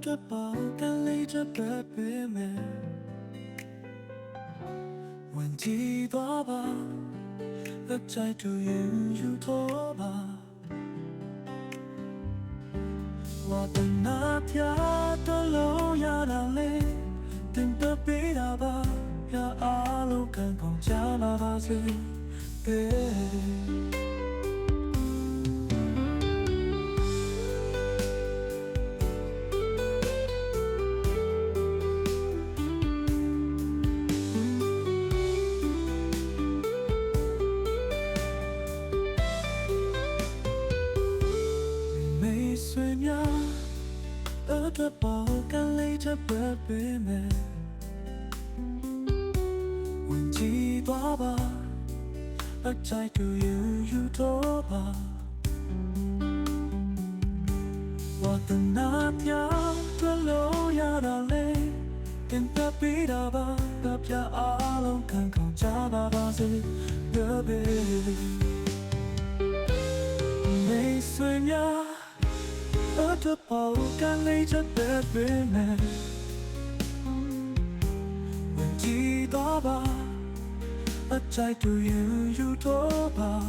အတွက်ပါကန်လေးချက်ပဲပေးမယ်ဝင်ကြည့်သွားပါလက်ချိုက်တူရင်ယူတော့ပါဝတ်နာပြတော့လို့ရတာလေတင်တပေးတာ the ball can later but be me ဝင်ကြည့်သွားပါအချိုက်သူ you you တော့ပါဝတ်တနာပြောင်းတွလို့ရတော့လေသင်ပြပေးတာပါပြပြအားလုံးခံကောင်းကြပါပါစေ baby မေးဆွေများ Öte palkan leyce bebeğime When you daba A chai to you you doba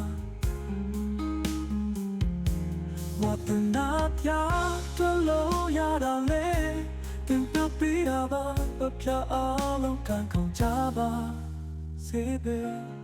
What the not ya to lo ya da le Tin to be aba Öpya alım kan kan çaba Sebe Sebe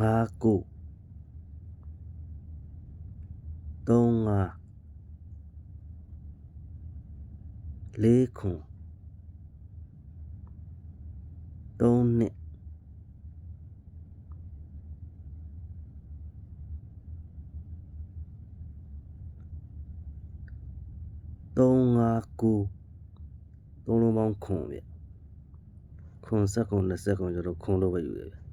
ငါးကိုသုံးငါလေးခွန်သုံးနှစ်သုံးငါကိုသုံးလုံးပေါင်းခွန်ဗျခွန်ဆက်ခွန်20ခွန်ကျတော့ခွန်လို့ပဲယူရဗျ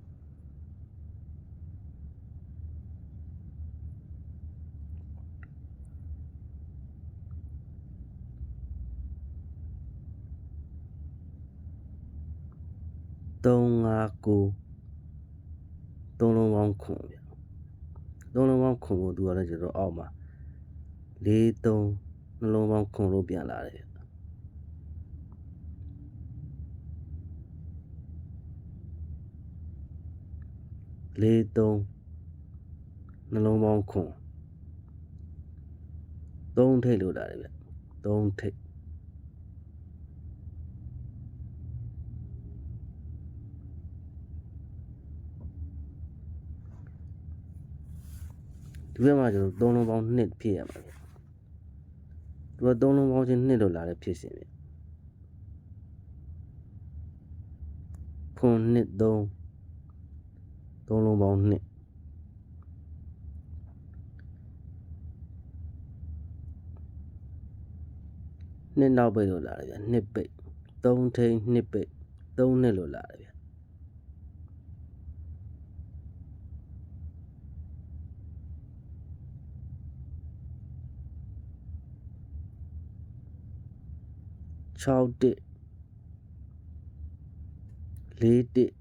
359သုံးလုံးပေါင်းခွန်ဗျသုံးလုံးပေါင်းခွန်ကိုသူကလည်းကျွန်တော်အောက်မှာ43နှလုံးပေါင်းခွန်လို့ပြန်လာတယ်ဗျ43နှလုံးပေါင်းခွန်3ထိပ်လို့လာတယ်ဗျ3ထိပ် ဒီဘက်မှာကျွန်တော်သုံးလုံးပေါင်း2ဖြစ်ရမှာဗျသူကသုံးလုံးပေါင်းချင်း2လို့လာတဲ့ဖြစ်စဉ်ဗျဖွန်2 3သုံးလုံးပေါင်း2နှစ်နောက်ပိတ်လို့လာတယ်ဗျနှစ်ပိတ်3ထိန်နှစ်ပိတ်3နှစ်လို့လာတယ်ဗျ 6တစ်4တစ်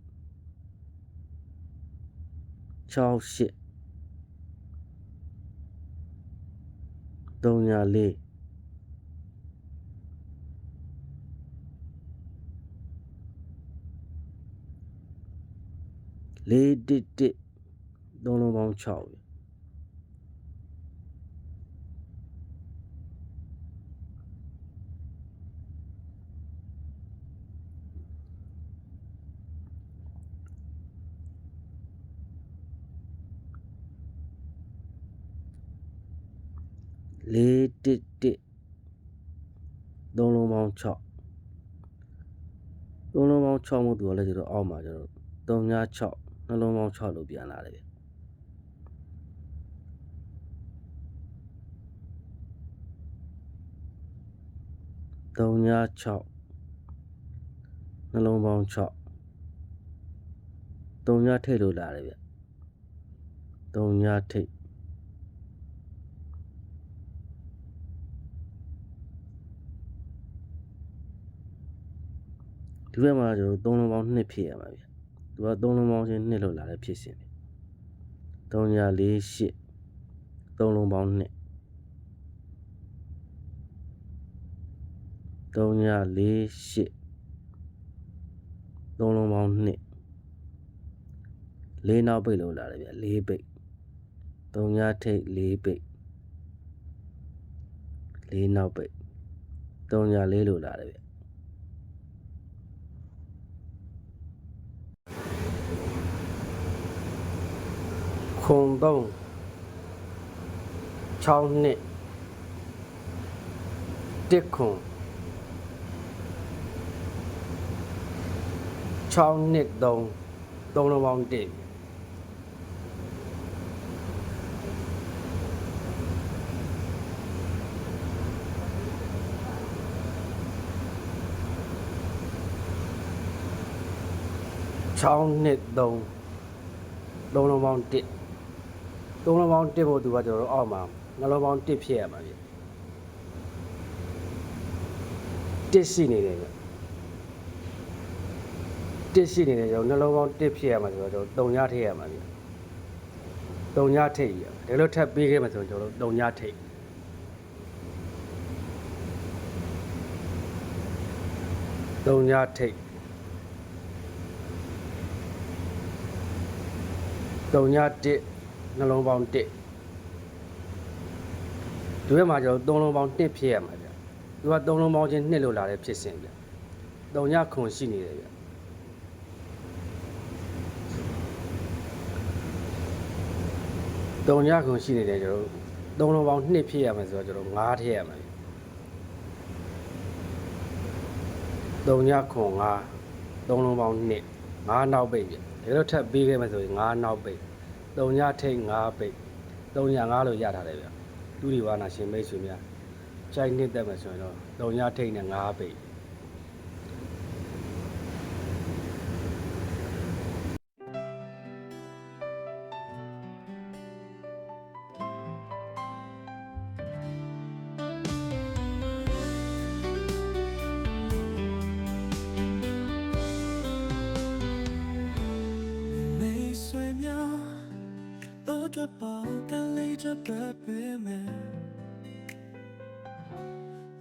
6ရှစ်3ညာ4လေးတစ်တစ်သုံးလုံးပေါင်း6 ပြီလေးတစ်တစ်သုံးလုံးပေါင်း6သုံးလုံးပေါင်း6မို့သူကလည်းကျတော့အောက်မှာကျတော့3ည6နှလုံးပေါင်း6လို့ပြန်လာတယ်ဗျ3ည6နှလုံးပေါင်း6တုံညထိတ်လို့လာတယ်ဗျတုံညထိတ် ဒီဘက်မှာကျွန်တော်သုံးလုံးပေါင်း2ဖြစ်ရမှာဗျသူကသုံးလုံးပေါင်းချင်း2လို့လာတဲ့ဖြစ်စဉ်ပဲတုံည4 8သုံးလုံးပေါင်း2 3ည4 8သုံးလုံးပေါင်း2လေးနောက်ပိတ်လို့လာတယ်ဗျ၄ပိတ်3ညထိတ်၄ပိတ်လေးနောက်ပိတ်3ည4လို့လာတယ်ဗျ ခုံ3 6နှစ်တစ်ခုံ6နှစ်3 3လုံးပေါင်း1 6နှစ်3 3လုံးပေါင်း1 3လုံးပေါင်း1ဖို့သူကကျွန်တော်တို့အောက်မှာနှလုံးပေါင်း1ဖြစ်ရမှာပြ1ရှိနေတယ်ဗျ1ရှိနေတယ်ကျွန်တော်နှလုံးပေါင်း1ဖြစ်ရမှာဆိုတော့ကျွန်တော်3ညထိရမှာပြ3ညထိရဒီလိုထပ်ပြီးခဲ့မှာဆိုတော့ကျွန်တော်တို့3ညထိ3ညထိတ်3ည1 နှလုံးပေါင်း1ဒီဘက်မှာကျွန်တော်3လုံးပေါင်း1ဖြစ်ရမှာဗျသူက3လုံးပေါင်းချင်း2လို့လာတဲ့ဖြစ်စဉ်ဗျ3ညခွန်ရှိနေတယ်ဗျ3ညခွန်ရှိနေတယ်ကျွန်တော်3လုံးပေါင်း2ဖြစ်ရမယ်ဆိုတော့ကျွန်တော်5ထည့်ရမှာဗျ3ညခွန်5 3လုံးပေါင်း2 5နောက်ပိတ်ဗျဒီလိုထပ်ပြီးခဲ့မယ်ဆိုရင်5နောက်ပိတ် 3ညထိတ်5ပိတ်3ည5လို့ရထားတယ်ဗျသူဒီဝါနာရှင်မိတ်ဆွေများကြိုက်နှစ်သက်မယ်ဆိုရင်တော့3ညထိတ်နဲ့5ပိတ် 着饱，干累着别别美。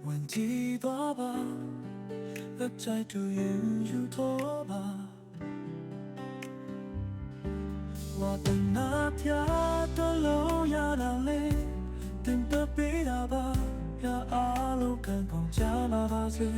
问题多吧，而在度云有多吧。我的那条的路要到你，等得比他吧，呀阿路看空加马巴子，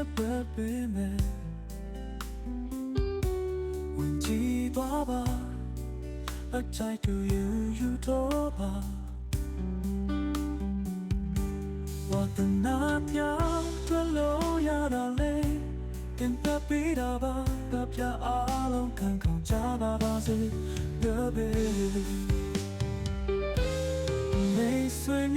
separate women When chỉ baba I try to you you toba What the night ya to lo ya da le In the beat of a cup ya alone can come java base the baby May swim